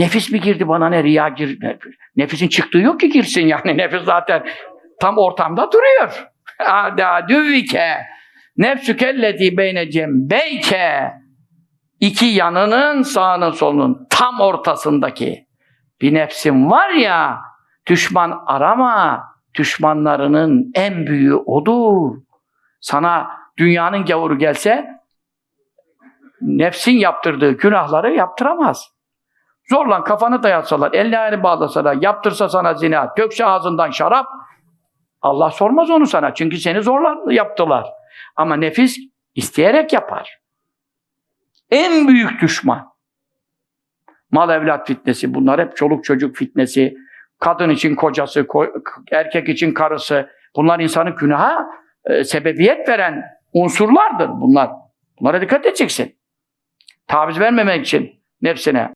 Nefis mi girdi bana ne riya gir. ne- Nefisin çıktığı yok ki girsin yani. Nefis zaten tam ortamda duruyor. Ada düvike nefsükelleti beyne cembeyke iki yanının sağının solunun tam ortasındaki bir nefsin var ya düşman arama düşmanlarının en büyüğü odur. Sana dünyanın gavuru gelse nefsin yaptırdığı günahları yaptıramaz. Zorla kafanı dayatsalar, elini ayağını bağlasalar, yaptırsa sana zina, dökse ağzından şarap, Allah sormaz onu sana. Çünkü seni zorla yaptılar. Ama nefis isteyerek yapar. En büyük düşman. Mal evlat fitnesi, bunlar hep çoluk çocuk fitnesi, kadın için kocası, ko- erkek için karısı, bunlar insanın günaha e, sebebiyet veren unsurlardır bunlar. Bunlara dikkat edeceksin. Taviz vermemek için nefsine.